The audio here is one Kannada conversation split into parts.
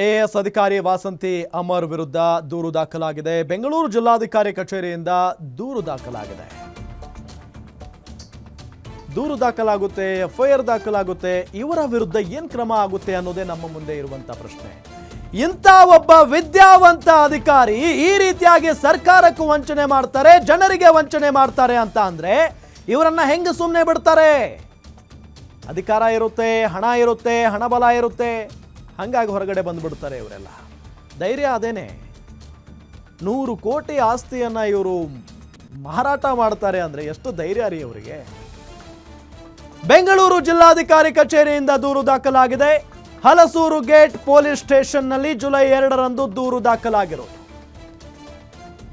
ಐಎಎಸ್ ಅಧಿಕಾರಿ ವಾಸಂತಿ ಅಮರ್ ವಿರುದ್ಧ ದೂರು ದಾಖಲಾಗಿದೆ. ಬೆಂಗಳೂರು ಜಿಲ್ಲಾಧಿಕಾರಿ ಕಚೇರಿಯಿಂದ ದೂರು ದಾಖಲಾಗಿದೆ. ದೂರು ದಾಖಲಾಗುತ್ತೆ, ಎಫ್ಐಆರ್ ದಾಖಲಾಗುತ್ತೆ, ಇವರ ವಿರುದ್ಧ ಏನ್ ಕ್ರಮ ಆಗುತ್ತೆ ಅನ್ನೋದೇ ನಮ್ಮ ಮುಂದೆ ಇರುವಂತ ಪ್ರಶ್ನೆ. ಇಂಥ ಒಬ್ಬ ವಿದ್ಯಾವಂತ ಅಧಿಕಾರಿ ಈ ರೀತಿಯಾಗಿ ಸರ್ಕಾರಕ್ಕೂ ವಂಚನೆ ಮಾಡ್ತಾರೆ, ಜನರಿಗೆ ವಂಚನೆ ಮಾಡ್ತಾರೆ ಅಂತ ಅಂದ್ರೆ ಇವರನ್ನ ಹೆಂಗ ಸುಮ್ಮನೆ ಬಿಡ್ತಾರೆ? ಅಧಿಕಾರ ಇರುತ್ತೆ, ಹಣ ಇರುತ್ತೆ, ಹಣಬಲ ಇರುತ್ತೆ. ಹಂಗಾಗಿ ಹೊರಗಡೆ ಬಂದ್ಬಿಡ್ತಾರೆ ಇವರೆಲ್ಲ. ಧೈರ್ಯ ಅದೇನೆ. ನೂರು ಕೋಟಿ ಆಸ್ತಿಯನ್ನ ಇವರು ಮಾರಾಟ ಮಾಡ್ತಾರೆ ಅಂದ್ರೆ ಎಷ್ಟು ಧೈರ್ಯ ರೀ ಅವರಿಗೆ ಬೆಂಗಳೂರು ಜಿಲ್ಲಾಧಿಕಾರಿ ಕಚೇರಿಯಿಂದ ದೂರು ದಾಖಲಾಗಿದೆ. ಹಲಸೂರು ಗೇಟ್ ಪೊಲೀಸ್ ಸ್ಟೇಷನ್ನಲ್ಲಿ ಜುಲೈ ಎರಡರಂದು ದೂರು ದಾಖಲಾಗಿರೋದು.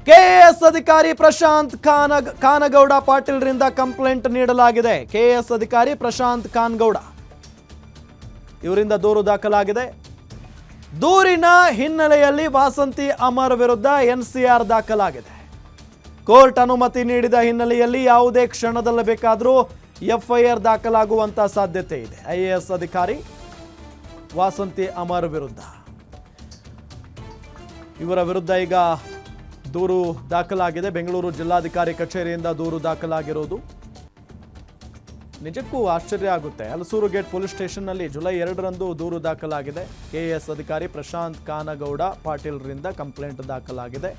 ಕೆಎಎಸ್ ಅಧಿಕಾರಿ ಪ್ರಶಾಂತ್ ಖಾನ ಖಾನಗೌಡ ಪಾಟೀಲ್ರಿಂದ ಕಂಪ್ಲೇಂಟ್ ನೀಡಲಾಗಿದೆ. ಕೆಎಎಸ್ ಅಧಿಕಾರಿ ಪ್ರಶಾಂತ್ ಖಾನ್ಗೌಡ. ಇವರಿಂದ ದೂರು ದಾಖಲಾಗಿದೆ. ದೂರಿನ ಹಿನ್ನೆಲೆಯಲ್ಲಿ ವಾಸಂತಿ ಅಮರ್ ವಿರುದ್ಧ ಎನ್ಸಿಆರ್ ದಾಖಲಾಗಿದೆ. ಕೋರ್ಟ್ ಅನುಮತಿ ನೀಡಿದ ಹಿನ್ನೆಲೆಯಲ್ಲಿ ಯಾವುದೇ ಕ್ಷಣದಲ್ಲಿ ಬೇಕಾದರೂ ಎಫ್ಐಆರ್ ದಾಖಲಾಗುವಂತ ಸಾಧ್ಯತೆ ಇದೆ. ಐಎಎಸ್ ಅಧಿಕಾರಿ ವಾಸಂತಿ ಅಮರ್ ವಿರುದ್ಧ. ಇವರ ವಿರುದ್ಧ ಈಗ ದೂರು ದಾಖಲಾಗಿದೆ. ಬೆಂಗಳೂರು ಜಿಲ್ಲಾಧಿಕಾರಿ ಕಚೇರಿಯಿಂದ ದೂರು ದಾಖಲಾಗಿರೋದು. ನಿಜಕ್ಕೂ ಆಶ್ಚರ್ಯ ಆಗುತ್ತೆ. ಹಲಸೂರು ಗೇಟ್ ಪೊಲೀಸ್ ಸ್ಟೇಷನ್ನಲ್ಲಿ ಜುಲೈ ಎರಡರಂದು ದೂರು ದಾಖಲಾಗಿದೆ. ಕೆಎಎಸ್ ಅಧಿಕಾರಿ ಪ್ರಶಾಂತ್ ಕಾನಗೌಡ ಪಾಟೀಲ್ರಿಂದ ಕಂಪ್ಲೇಂಟ್ ದಾಖಲಾಗಿದೆ.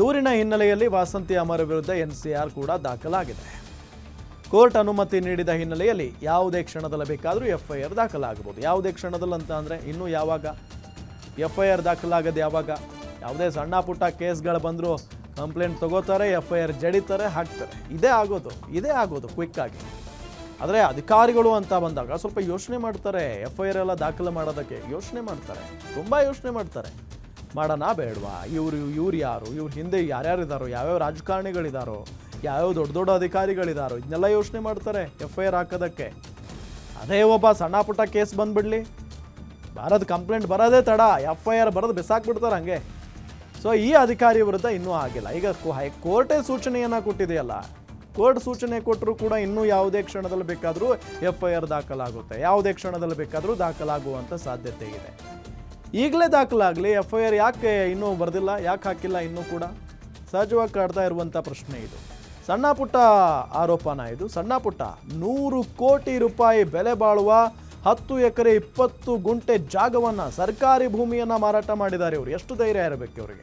ದೂರಿನ ಹಿನ್ನೆಲೆಯಲ್ಲಿ ವಾಸಂತಿ ಅಮರ ವಿರುದ್ಧ ಎನ್ಸಿಆರ್ ಕೂಡ ದಾಖಲಾಗಿದೆ. ಕೋರ್ಟ್ ಅನುಮತಿ ನೀಡಿದ ಹಿನ್ನೆಲೆಯಲ್ಲಿ ಯಾವುದೇ ಕ್ಷಣದಲ್ಲಿ ಬೇಕಾದರೂ ಎಫ್ಐಆರ್ ದಾಖಲಾಗಬಹುದು. ಯಾವುದೇ ಕ್ಷಣದಲ್ಲಿ ಅಂತ ಅಂದರೆ ಇನ್ನೂ ಯಾವಾಗ? ಎಫ್ಐಆರ್ ದಾಖಲಾಗದು ಯಾವಾಗ? ಯಾವುದೇ ಸಣ್ಣ ಪುಟ್ಟ ಕೇಸ್ಗಳು ಬಂದರೂ ಕಂಪ್ಲೇಂಟ್ ತಗೋತಾರೆ, ಎಫ್ಐಆರ್ ಜಡಿತಾರೆ, ಹಾಕ್ತಾರೆ. ಇದೇ ಆಗೋದು ಇದೇ ಆಗೋದು ಕ್ವಿಕ್ಕಾಗಿ ಆದರೆ ಅಧಿಕಾರಿಗಳು ಅಂತ ಬಂದಾಗ ಸ್ವಲ್ಪ ಯೋಚನೆ ಮಾಡ್ತಾರೆ. ಎಫ್ ಐ ಆರ್ ಎಲ್ಲ ದಾಖಲೆ ಮಾಡೋದಕ್ಕೆ ಯೋಚನೆ ಮಾಡ್ತಾರೆ. ತುಂಬ ಯೋಚನೆ ಮಾಡ್ತಾರೆ. ಮಾಡೋಣ ಬೇಡವಾ? ಇವರು ಇವ್ರು ಯಾರು? ಇವ್ರ ಹಿಂದೆ ಯಾರ್ಯಾರು ಇದ್ದಾರೋ ಯಾವ್ಯಾವ ರಾಜಕಾರಣಿಗಳಿದ್ದಾರೋ ಯಾವ್ಯಾವ ದೊಡ್ಡ ದೊಡ್ಡ ಅಧಿಕಾರಿಗಳಿದ್ದಾರೋ ಇದನ್ನೆಲ್ಲ ಯೋಚನೆ ಮಾಡ್ತಾರೆ ಎಫ್ ಐ ಆರ್ ಹಾಕೋದಕ್ಕೆ. ಅದೇ ಒಬ್ಬ ಸಣ್ಣ ಪುಟ್ಟ ಕೇಸ್ ಬಂದ್ಬಿಡಲಿ. ಬರೋದು ಕಂಪ್ಲೇಂಟ್ ಬರೋದೇ ತಡ. ಎಫ್ ಐ ಆರ್ ಬರೋದು ಬಿಸಾಕ್ಬಿಡ್ತಾರೆ ಹಂಗೆ. ಸೊ ಈ ಅಧಿಕಾರಿ ವಿರುದ್ಧ ಇನ್ನೂ ಆಗಿಲ್ಲ. ಈಗ ಹೈಕೋರ್ಟೇ ಸೂಚನೆಯನ್ನು ಕೊಟ್ಟಿದೆಯಲ್ಲ ಕೋರ್ಟ್ ಸೂಚನೆ ಕೊಟ್ಟರೂ ಕೂಡ ಇನ್ನೂ ಯಾವುದೇ ಕ್ಷಣದಲ್ಲಿ ಬೇಕಾದರೂ ಎಫ್ ಐ ಆರ್ ದಾಖಲಾಗುತ್ತೆ. ಯಾವುದೇ ಕ್ಷಣದಲ್ಲಿ ಬೇಕಾದರೂ ದಾಖಲಾಗುವಂಥ ಸಾಧ್ಯತೆ ಇದೆ. ಈಗಲೇ ದಾಖಲಾಗಲಿ ಎಫ್ ಐ ಆರ್ ಯಾಕೆ ಇನ್ನೂ ಬರೆದಿಲ್ಲ, ಯಾಕೆ ಹಾಕಿಲ್ಲ ಇನ್ನೂ ಕೂಡ? ಸಹಜವಾಗಿ ಕಾಡ್ತಾ ಇರುವಂಥ ಪ್ರಶ್ನೆ ಇದು. ಸಣ್ಣ ಪುಟ್ಟ ಆರೋಪನ ಇದು. ಸಣ್ಣ ಪುಟ್ಟ ನೂರು ಕೋಟಿ ರೂಪಾಯಿ ಬೆಲೆ ಬಾಳುವ ಹತ್ತು ಎಕರೆ ಇಪ್ಪತ್ತು ಗುಂಟೆ ಜಾಗವನ್ನು ಸರ್ಕಾರಿ ಭೂಮಿಯನ್ನು ಮಾರಾಟ ಮಾಡಿದ್ದಾರೆ ಇವರು. ಎಷ್ಟು ಧೈರ್ಯ ಇರಬೇಕು ಇವರಿಗೆ?